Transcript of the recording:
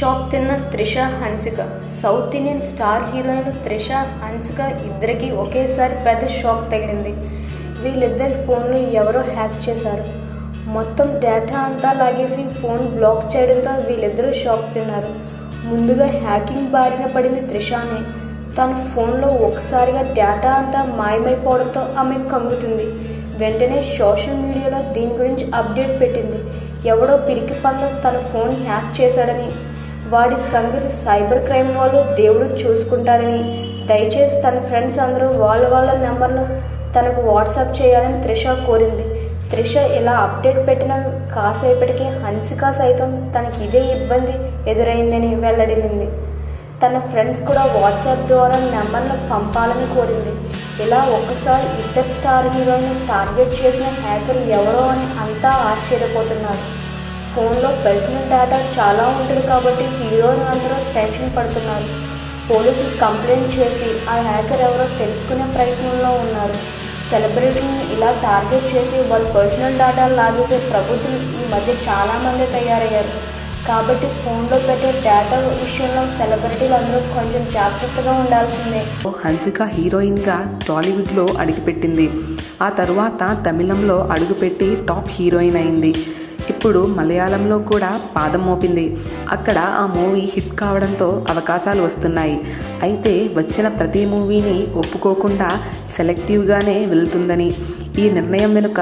Shock తిన్న Trisha Hansika. South Indian star heroine Trisha Hansika ఇద్దరికి ఒకేసారి పెద్ద షాక్ తగిలింది. వీళ్ళిద్దరి ఫోన్లు ఎవరో హ్యాక్ చేశారు. మొత్తం డేటా అంతా లాగేసి ఫోన్ బ్లాక్ చేయడంతో వీళ్ళిద్దరూ షాక్ తిన్నారు. ముందుగా హ్యాకింగ్ బారిన పడింది త్రిషానే. తన ఫోన్లో ఒకసారిగా డేటా అంతా మాయమైపోవడంతో ఆమె కంగుతుంది. వెంటనే సోషల్ మీడియాలో దీని గురించి అప్డేట్ పెట్టింది. ఎవడో పిరికి పంద తన ఫోన్ హ్యాక్ చేశాడని వాడి సంగతి సైబర్ క్రైమ్ వాళ్ళు దేవుడు చూసుకుంటారని. దయచేసి తన ఫ్రెండ్స్ అందరూ వాళ్ళ వాళ్ళ నెంబర్లు తనకు వాట్సాప్ చేయాలని త్రిష కోరింది. త్రిష ఇలా అప్డేట్ పెట్టిన కాసేపటికి హన్సిక సైతం తనకి ఇదే ఇబ్బంది ఎదురైందని వెల్లడిల్లింది తన ఫ్రెండ్స్ కూడా వాట్సాప్ ద్వారా నెంబర్లు పంపాలని కోరింది. ఇలా ఒక్కసారి ఇద్దరు స్టార్ హీరోని టార్గెట్ చేసిన హ్యాకర్ ఎవరో అని అంతా ఆశ్చర్యపోతున్నారు. ఫోన్లో పర్సనల్ డేటా చాలా ఉంటుంది కాబట్టి హీరోలు అందరూ టెన్షన్ పడుతున్నారు. పోలీసులు కంప్లైంట్ చేసి ఆ హ్యాకర్ ఎవరో తెలుసుకునే ప్రయత్నంలో ఉన్నారు. సెలబ్రిటీని ఇలా టార్గెట్ చేసి వాళ్ళ పర్సనల్ డేటా లాగేసే ప్రభుత్వం ఈ మధ్య చాలామంది తయారయ్యారు. కాబట్టి ఫోన్లో పెట్టే డేటా విషయంలో సెలబ్రిటీలు అందరూ కొంచెం జాగ్రత్తగా ఉండాల్సిందే. హన్సిక హీరోయిన్గా టాలీవుడ్లో అడుగుపెట్టింది. ఆ తర్వాత తమిళంలో అడుగుపెట్టి టాప్ హీరోయిన్ అయింది. ఇప్పుడు మలయాళంలో కూడా పాదం మోపింది. అక్కడ ఆ మూవీ హిట్ కావడంతో అవకాశాలు వస్తున్నాయి. అయితే వచ్చిన ప్రతి మూవీని ఒప్పుకోకుండా సెలెక్టివ్గానే వెళ్తుందని ఈ నిర్ణయం వెనుక